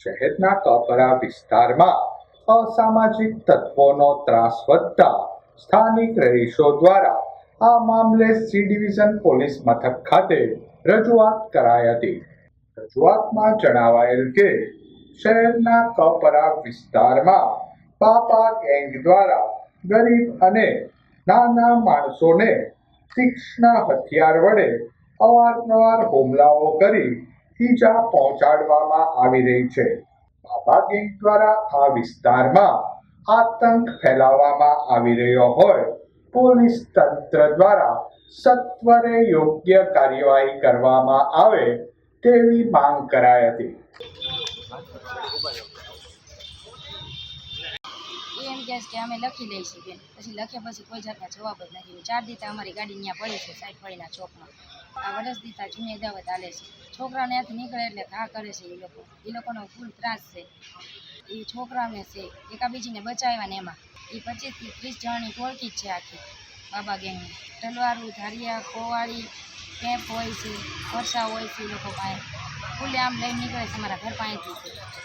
શહેરના કપરા વિસ્તારમાં અસામાજિક તત્વોનો ત્રાસ વધતા સ્થાનિક રહીશો દ્વારા આ મામલે સી ડિવિઝન પોલીસ મથક ખાતે રજૂઆત કરાઈ હતી. રજૂઆતમાં જણાવાયેલ કે શહેરના કપરા વિસ્તારમાં પાપા ગેંગ દ્વારા ગરીબ અને નાના માણસોને તીક્ષ્ણ હથિયાર વડે અવારનવાર હુમલાઓ કરી ઈજા પહોંચાડવામાં આવી રહી છે. બાબા ગેંગ દ્વારા આ વિસ્તારમાં આતંક ફેલાવવામાં આવી રહ્યો હોય, પોલીસ તંત્ર દ્વારા સત્વરે યોગ્ય કાર્યવાહી કરવામાં આવે તેવી માંગ કરાઈ હતી. કહે છે કે અમે લખી લઈશું બેન. પછી લખ્યા પછી કોઈ જાતના જવાબ જ નથી. ચાર દીતા અમારી ગાડી ત્યાં પડી છે, સાઈડ પડીના ચોકમાં. આ વરસ દીતા જૂની અદાવત હાલે છે. છોકરાને ત્યાંથી નીકળે એટલે ઘા કરે છે એ લોકો. એ લોકોનો ફૂલ ત્રાસ છે. એ છોકરાને છે. એકાબીજીને બચાવ્યા ને એમાં. એ પચીસથી ત્રીસ જણની ટોળકી જ છે આખી. બાબા ગેંગની. તલવારું, ધારિયા કોવાળી કેમ્પ હોય છે વરસા હોય છે એ લોકો પાસે. ખુલ્લે આમ લઈને નીકળે છે અમારા ઘર પાસેથી.